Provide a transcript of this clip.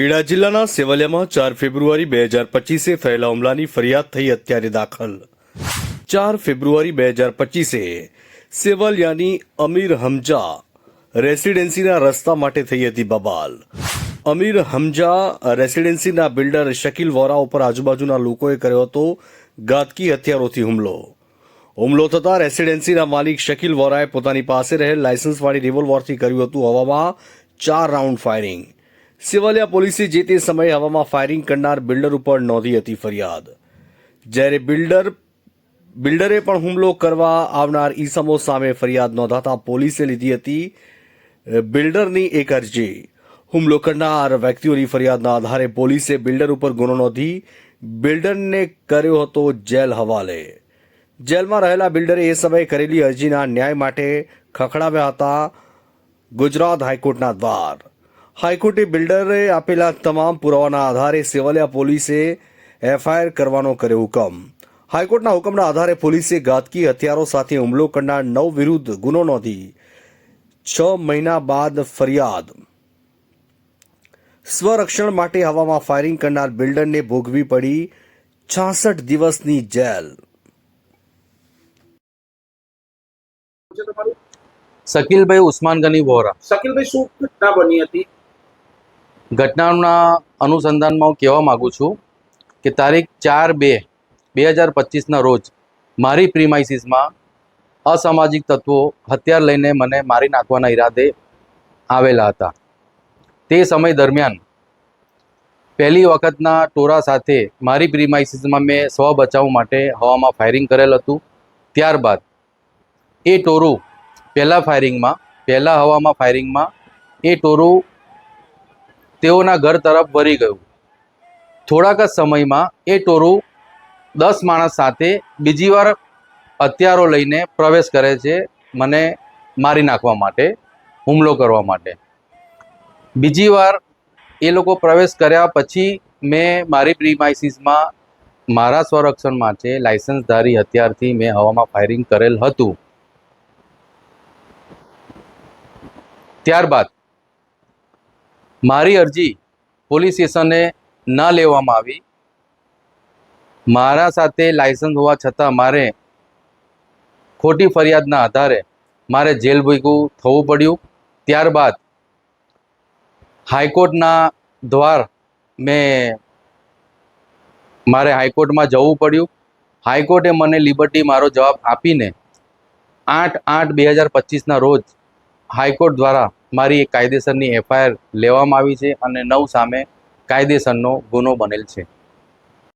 ખેડા જિલ્લાના સેવલિયામાં ચાર ફેબ્રુઆરી બે હજાર પચીસે થયેલા હુમલાની ફરિયાદ થઈ અત્યારે દાખલ. ચાર ફેબ્રુઆરી બે હજાર પચીસે સેવલિયાની અમીર હમજા રેસિડેન્સીના રસ્તા માટે થઈ હતી બબાલ. અમીર હમજા રેસિડેન્સીના બિલ્ડર શકીલ વોરા ઉપર આજુબાજુના લોકોએ કર્યો હતો ઘાતકી હથિયારોથી હુમલો. હુમલો થતાં રેસિડેન્સીના માલિક શકીલ વોરાએ પોતાની પાસે રહેલ લાયસન્સવાળી રિવોલ્વરથી કર્યું હતું હવામાં ચાર રાઉન્ડ ફાયરિંગ. સિવાલિયા પોલીસે જે તે સમયે હવામાં ફાયરિંગ કરનાર બિલ્ડર ઉપર નોંધી હતી ફરિયાદ. જ્યારે બિલ્ડર, બિલ્ડરે પણ હુમલો કરવા આવનાર ઈસમો સામે ફરિયાદ નોંધાતા પોલીસે લીધી હતી બિલ્ડરની એક અરજી. હુમલો કરનાર વ્યક્તિઓની ફરિયાદના આધારે પોલીસે બિલ્ડર ઉપર ગુનો નોંધી બિલ્ડરને કર્યો હતો જેલ હવાલે. જેલમાં રહેલા બિલ્ડરે એ સમયે કરેલી અરજીના ન્યાય માટે ખખડાવ્યા હતા ગુજરાત હાઈકોર્ટના દ્વાર. હાઈકોર્ટે બિલ્ડરે આપેલા તમામ પુરાવાના આધારે સેવાલિયા પોલીસે એફઆઈઆર કરવાનો કર્યો હુકમ. હાઈકોર્ટના હુકમના આધારે પોલીસે ઘાતકી હથિયારો સાથે હુમલો કરનાર નવ વિરુદ્ધ ગુનો નોંધી છ મહિના બાદ ફરિયાદ. સ્વરક્ષણ માટે હવામાં ફાયરિંગ કરનાર બિલ્ડરને ભોગવી પડી છાસઠ દિવસની જેલ. શકીલભાઈ ઉસ્માન ગની વોરા. શકીલભાઈ શું ઘટના બની હતી? ઘટનાના અનુસંધાનમાં હું કહેવા માગું છું કે તારીખ ચાર બે બે હજાર પચીસના રોજ મારી પ્રીમાઇસીસમાં અસામાજિક તત્વો હથિયાર લઈને મને મારી નાખવાના ઈરાદે આવેલા હતા. તે સમય દરમિયાન પહેલી વખતના ટોરા સાથે મારી પ્રીમાઇસીસમાં મેં સ્વ બચાવ માટે હવામાં ફાયરિંગ કરેલ હતું. ત્યારબાદ એ ટોરું પહેલાં ફાયરિંગમાં, પહેલાં હવામાં ફાયરિંગમાં એ ટોરું તેઓના ઘર તરફ વળી ગયું. થોડાક જ સમયમાં એ ટોરું દસ માણસ સાથે બીજી વાર હથિયારો લઈને પ્રવેશ કરે છે મને મારી નાખવા માટે, હુમલો કરવા માટે. બીજી વાર એ લોકો પ્રવેશ કર્યા પછી મેં મારી પ્રીમાઇસીસમાં, મારા સ્વરક્ષણ માટે લાયસન્સધારી હથિયારથી મેં હવામાં ફાયરિંગ કરેલ હતું. ત્યારબાદ મારી અરજી પોલીસ સ્ટેશને ન લેવામાં આવી. મારા સાથે લાયસન્સ હોવા છતાં મારે ખોટી ફરિયાદના આધારે મારે જેલ ભેગું થવું પડ્યું. ત્યારબાદ હાઈકોર્ટના દ્વાર મેં મારે હાઈકોર્ટમાં જવું પડ્યું. હાઈકોર્ટે મને લિબર્ટી મારો જવાબ આપીને આઠ આઠ બે હજાર પચીસના રોજ હાઈકોર્ટ દ્વારા મારી કાયદેસરની એફઆઈઆર લેવામાં આવી છે અને નવ સામે કાયદેસરનો ગુનો બનેલ છે.